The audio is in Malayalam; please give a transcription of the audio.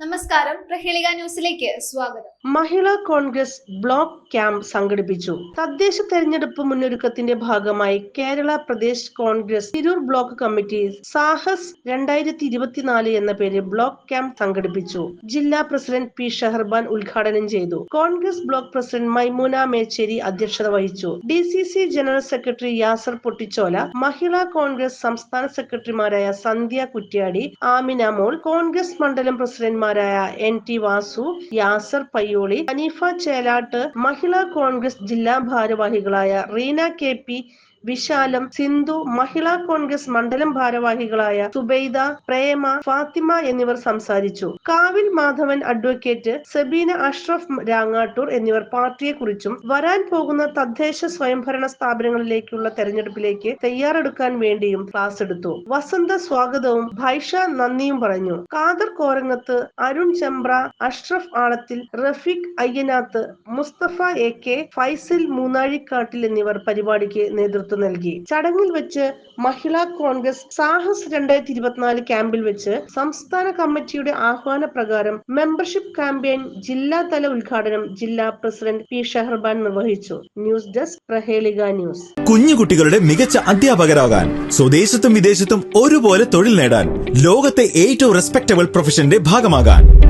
നമസ്കാരം. പ്രഹേളിക ന്യൂസിലേക്ക് സ്വാഗതം. മഹിളാ കോൺഗ്രസ് ബ്ലോക്ക് ക്യാമ്പ് സംഘടിപ്പിച്ചു. തദ്ദേശ തെരഞ്ഞെടുപ്പ് മുന്നൊരുക്കത്തിന്റെ ഭാഗമായി കേരള പ്രദേശ് കോൺഗ്രസ് തിരൂർ ബ്ലോക്ക് കമ്മിറ്റി സാഹസ് രണ്ടായിരത്തി ഇരുപത്തിനാല് എന്ന പേരിൽ ബ്ലോക്ക് ക്യാമ്പ് സംഘടിപ്പിച്ചു. ജില്ലാ പ്രസിഡന്റ് പി ഷഹർബാൻ ഉദ്ഘാടനം ചെയ്തു. കോൺഗ്രസ് ബ്ലോക്ക് പ്രസിഡന്റ് മൈമൂന മേച്ചേരി അധ്യക്ഷത വഹിച്ചു. D C C general secretary Yasar Pottichola Mahila Congress സംസ്ഥാന സെക്രട്ടറിമാരായ സന്ധ്യ കുറ്റ്യാടി ആമിന മോൾ കോൺഗ്രസ് മണ്ഡലം പ്രസിഡന്റ്മാരായ എൻ ടി വാസു യാസർ പയ്യോളി ഹനീഫ ചേലാട്ട് മഹിളാ കോൺഗ്രസ് ജില്ലാ ഭാരവാഹികളായ റീന കെ പി വിശാലം സിന്ധു മഹിളാ കോൺഗ്രസ് മണ്ഡലം ഭാരവാഹികളായ സുബൈദ പ്രേമ ഫാത്തിമ എന്നിവർ സംസാരിച്ചു. കാവിൽ മാധവൻ അഡ്വക്കേറ്റ് സബീന അഷ്റഫ് രാങ്ങാട്ടൂർ എന്നിവർ പാർട്ടിയെക്കുറിച്ചും വരാൻ പോകുന്ന തദ്ദേശ സ്വയംഭരണ സ്ഥാപനങ്ങളിലേക്കുള്ള തെരഞ്ഞെടുപ്പിലേക്ക് തയ്യാറെടുക്കാൻ വേണ്ടിയും ക്ലാസ് എടുത്തു. വസന്ത സ്വാഗതവും ഭൈഷ നന്ദിയും പറഞ്ഞു. കാദർ കോരങ്ങത്ത് അരുൺ ചെമ്പ്ര അഷ്റഫ് ആളത്തിൽ റഫീഖ് അയ്യനാത്ത് മുസ്തഫ എ കെ ഫൈസൽ മൂന്നാഴിക്കാട്ടിൽ എന്നിവർ പരിപാടിക്ക് നേതൃത്വം നൽകി. ചടങ്ങിൽ വെച്ച് മഹിളാ കോൺഗ്രസ് സാഹസ് രണ്ടായിരത്തി ഇരുപത്തിനാല് ക്യാമ്പിൽ വെച്ച് സംസ്ഥാന കമ്മിറ്റിയുടെ ആഹ്വാന പ്രകാരം മെമ്പർഷിപ്പ് ക്യാമ്പയിൻ ജില്ലാതല ഉദ്ഘാടനം ജില്ലാ പ്രസിഡന്റ് പി ഷഹർബാൻ നിർവഹിച്ചു. News desk Prahelika news. കുഞ്ഞുകുട്ടികളുടെ മികച്ച അധ്യാപകരാകാൻ സ്വദേശത്തും വിദേശത്തും ഒരുപോലെ തൊഴിൽ നേടാൻ ലോകത്തെ ഏറ്റവും റെസ്പെക്ടബിൾ പ്രൊഫഷന്റെ ഭാഗമാകാൻ.